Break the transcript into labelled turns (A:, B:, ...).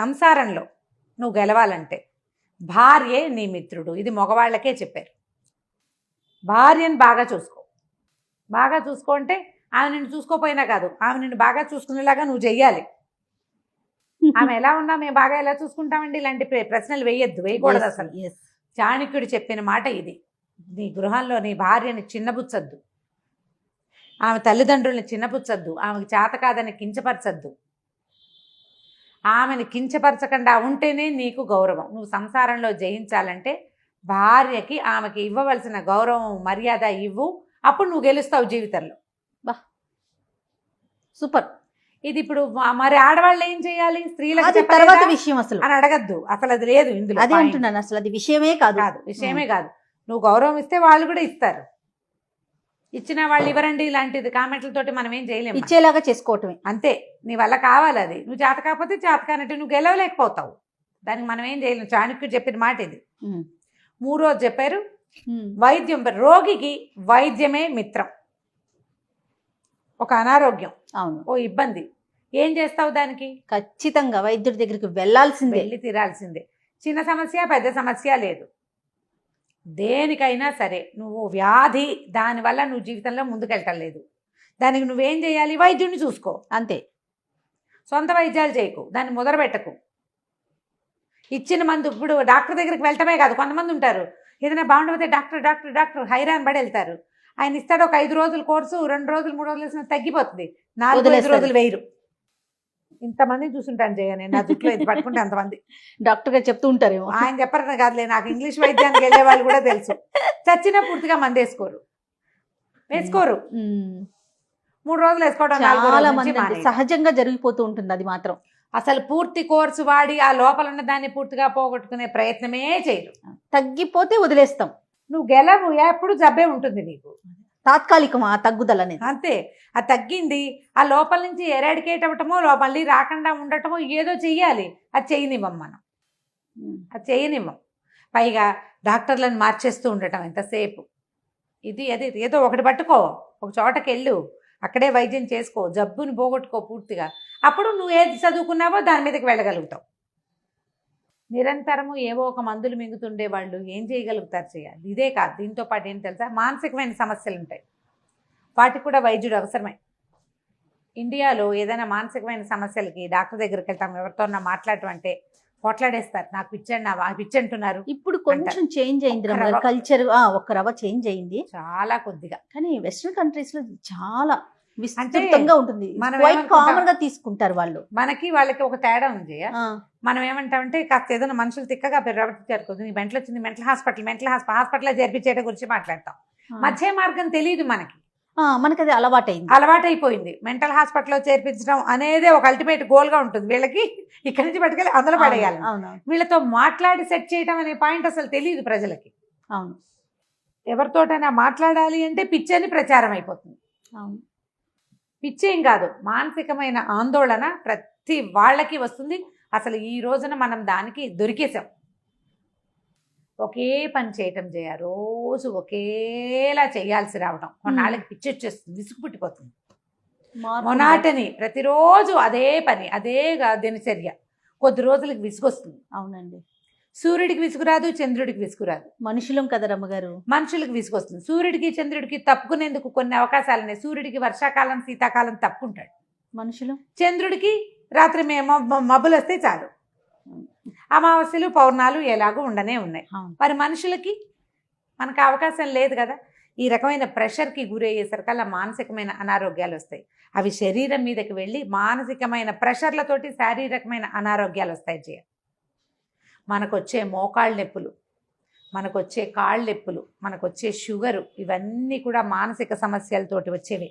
A: సంసారంలో నువ్వు గెలవాలంటే భార్యే నీ మిత్రుడు. ఇది మగవాళ్ళకే చెప్పారు. భార్యను బాగా చూసుకో. బాగా చూసుకో అంటే ఆమె నిన్ను చూసుకోపోయినా కాదు ఆమె నిన్ను బాగా చూసుకునేలాగా నువ్వు చెయ్యాలి. ఆమె ఎలా ఉన్నా మేము బాగా ఎలా చూసుకుంటామండి? ఇలాంటి ప్ర- ప్రశ్నలు వేయొద్దు వేయకూడదు అసలు. చాణక్యుడు చెప్పిన మాట ఇది. నీ గృహంలో నీ భార్యని చిన్నబుచ్చద్దు ఆమె తల్లిదండ్రుల్ని చిన్నపుచ్చద్దు. ఆమెకి చేత కాదని కించపరచద్దు. ఆమెను కించపరచకుండా ఉంటేనే నీకు గౌరవం. నువ్వు సంసారంలో జయించాలంటే భార్యకి ఆమెకి ఇవ్వవలసిన గౌరవం మర్యాద ఇవ్వు. అప్పుడు నువ్వు గెలుస్తావు జీవితంలో.
B: సూపర్.
A: ఇది ఇప్పుడు మరి ఆడవాళ్ళు ఏం చేయాలి? స్త్రీలకు?
B: తర్వాత విషయం అసలు.
A: అని అడగద్దు. అసలు అది లేదు ఇందులో
B: అదే. అంటున్నాను అసలు. అది విషయమే కాదు.
A: కాదు విషయమే కాదు. నువ్వు గౌరవం ఇస్తే వాళ్ళు కూడా ఇస్తారు. ఇచ్చిన వాళ్ళు ఇవ్వరండి ఇలాంటిది. కామెంట్లతోటి మనం ఏం చేయలేము
B: ఇచ్చేలాగా చేసుకోవటమే.
A: అంతే. నీ వల్ల కావాలి అది నువ్వు చేత కాకపోతే చేత కానట్టు నువ్వు గెలవలేకపోతావు. దానికి మనం ఏం చేయలేము చాణక్యుడు చెప్పిన మాట ఇది. మూడో చెప్పారు.
B: ఉమ్.
A: వైద్యం రోగికి వైద్యమే మిత్రం. ఒక అనారోగ్యం.
B: అవును.
A: ఓ ఇబ్బంది. ఏం చేస్తావు దానికి?
B: ఖచ్చితంగా వైద్యుడి దగ్గరికి వెళ్ళాల్సిందే.
A: వెళ్ళి తీరాల్సిందే. చిన్న సమస్య పెద్ద సమస్య లేదు. దేనికైనా సరే నువ్వు వ్యాధి దానివల్ల నువ్వు జీవితంలో ముందుకెళ్ళటం లేదు. దానికి నువ్వేం చేయాలి? వైద్యుడిని చూసుకో.
B: అంతే.
A: సొంత వైద్యాలు చేయకు. దాన్ని ముదరబెట్టకు ఇచ్చిన మందు ఇప్పుడు డాక్టర్ దగ్గరికి వెళ్ళటమే కాదు. కొంతమంది ఉంటారు. ఏదైనా బాగుండకపోతే డాక్టర్ డాక్టర్ డాక్టర్ హైరాన్ పడి వెళ్తారు. ఆయన ఇస్తాడు ఒక ఐదు రోజుల కోర్సు రెండు రోజులు మూడు రోజులు వేసిన తగ్గిపోతుంది. నాలుగు ఐదు. రోజులు వేయరు. ఇంతమంది చూసుంటాను జయ నేను నా జుట్లో ఇది పట్టుకుంటే అంతమంది.
B: డాక్టర్ గారు చెప్తూ ఉంటారేమో.
A: ఆయన చెప్పరని కాదులే నాకు ఇంగ్లీష్ వైద్యానికి వెళ్ళే వాళ్ళు కూడా తెలుసు. చచ్చినా పూర్తిగా మంది వేసుకోరు. వేసుకోరు. మూడు రోజులు వేసుకోవడం
B: చాలా మంది. సహజంగా జరిగిపోతూ ఉంటుంది అది మాత్రం.
A: అసలు పూర్తి కోర్సు వాడి ఆ లోపల ఉన్న దాన్ని పూర్తిగా పోగొట్టుకునే ప్రయత్నమే చేయరు.
B: తగ్గిపోతే వదిలేస్తాం.
A: నువ్వు గెలవు ఎప్పుడు జబ్బే ఉంటుంది నీకు.
B: తాత్కాలికం ఆ తగ్గుదల అనేది.
A: అంతే. ఆ తగ్గింది ఆ లోపల నుంచి ఎరాడికేట్ అవ్వటమో మళ్ళీ రాకుండా ఉండటమో ఏదో చెయ్యాలి. అది చేయనివ్వం మనం. అది చేయనివ్వం. పైగా డాక్టర్లను మార్చేస్తూ ఉండటం ఎంతసేపు. ఇది అది ఏదో ఒకటి పట్టుకో. ఒక చోటకి వెళ్ళు అక్కడే వైద్యం చేసుకో. జబ్బుని పోగొట్టుకో పూర్తిగా. అప్పుడు నువ్వు ఏది చదువుకున్నావో దాని మీదకి వెళ్ళగలుగుతావు. నిరంతరము ఏవో ఒక మందులు మింగుతుండే వాళ్ళు ఏం చేయగలుగుతారు చేయాలి? ఇదే కాదు దీంతో పాటు ఏం తెలుసా? మానసికమైన సమస్యలు ఉంటాయి. వాటికి కూడా వైద్యుడు అవసరమే. ఇండియాలో ఏదైనా మానసికమైన సమస్యలకి డాక్టర్ దగ్గరికి వెళ్తాం ఎవరితో మాట్లాడటం అంటే కొట్లాడేస్తారు. నాకు పిచ్చండి నా పిచ్చి అంటున్నారు.
B: ఇప్పుడు కొంచెం చేంజ్ అయింది. కల్చర్ ఒక్క రవ చేంజ్ అయింది.
A: చాలా కొద్దిగా.
B: కానీ వెస్ట్రన్ కంట్రీస్లో చాలా విస్తృతంగా ఉంటుంది.
A: మనం?
B: కామన్గా తీసుకుంటారు వాళ్ళు.
A: మనకి వాళ్ళకి ఒక తేడా ఉంది మనం ఏమంటామంటే కాస్త ఏదైనా మనుషులు తిక్కగా ప్రవర్తించారు కొద్ది నీ మెంటల్ వచ్చింది మెంటల్ హాస్పిటల్ మెంటల్ హాస్పిటల్ చేర్పించేట గురించి మాట్లాడతాం. మధ్య మార్గం తెలియదు మనకి.
B: మనకి అది అలవాటైంది.
A: అలవాటైపోయింది. మెంటల్ హాస్పిటల్లో చేర్పించడం అనేదే ఒక అల్టిమేట్ గోల్గా ఉంటుంది. వీళ్ళకి ఇక్కడి నుంచి పట్టుకెళ్ళి అందులో పడేయాలి. వీళ్ళతో మాట్లాడి సెట్ చేయడం అనే పాయింట్ అసలు తెలియదు ప్రజలకి.
B: అవును.
A: ఎవరితోటైనా మాట్లాడాలి అంటే పిచ్చని ప్రచారం అయిపోతుంది.
B: అవును.
A: పిచ్చేం కాదు. మానసికమైన ఆందోళన ప్రతి వాళ్ళకి వస్తుంది. అసలు ఈ రోజున మనం దానికి దొరికేసాం ఒకే పని చేయటం చేయ రోజు ఒకేలా చేయాల్సి రావడం కొన్నాళ్ళకి పిచ్చి వచ్చేస్తుంది విసుగు పుట్టిపోతుంది. మొనాటని ప్రతిరోజు అదే పని అదే దినచర్య. కొద్ది రోజులకి విసుగొస్తుంది.
B: అవునండి.
A: సూర్యుడికి విసుగురాదు చంద్రుడికి విసుగురాదు.
B: మనుషులం కదా రమ్మగారు.
A: మనుషులకు విసుగొస్తుంది. సూర్యుడికి చంద్రుడికి తప్పుకునేందుకు కొన్ని అవకాశాలు ఉన్నాయి. సూర్యుడికి వర్షాకాలం శీతాకాలం తప్పుకుంటాడు
B: మనుషులు?
A: చంద్రుడికి రాత్రి మేము మబ్బులు వస్తే చాలు. అమావాస్యలు పౌర్ణాలు ఎలాగో ఉండనే ఉన్నాయి. మరి మనుషులకి మనకు అవకాశం లేదు కదా. ఈ రకమైన ప్రెషర్కి గురయ్యేసరికల్లా మానసికమైన అనారోగ్యాలు వస్తాయి. అవి శరీరం మీదకి వెళ్ళి మానసికమైన ప్రెషర్లతోటి శారీరకమైన అనారోగ్యాలు వస్తాయి జయ మనకొచ్చే మోకాళ్ళ నొప్పులు మనకొచ్చే కాళ్ళ నొప్పులు మనకొచ్చే షుగరు ఇవన్నీ కూడా మానసిక సమస్యలతోటి వచ్చేవి.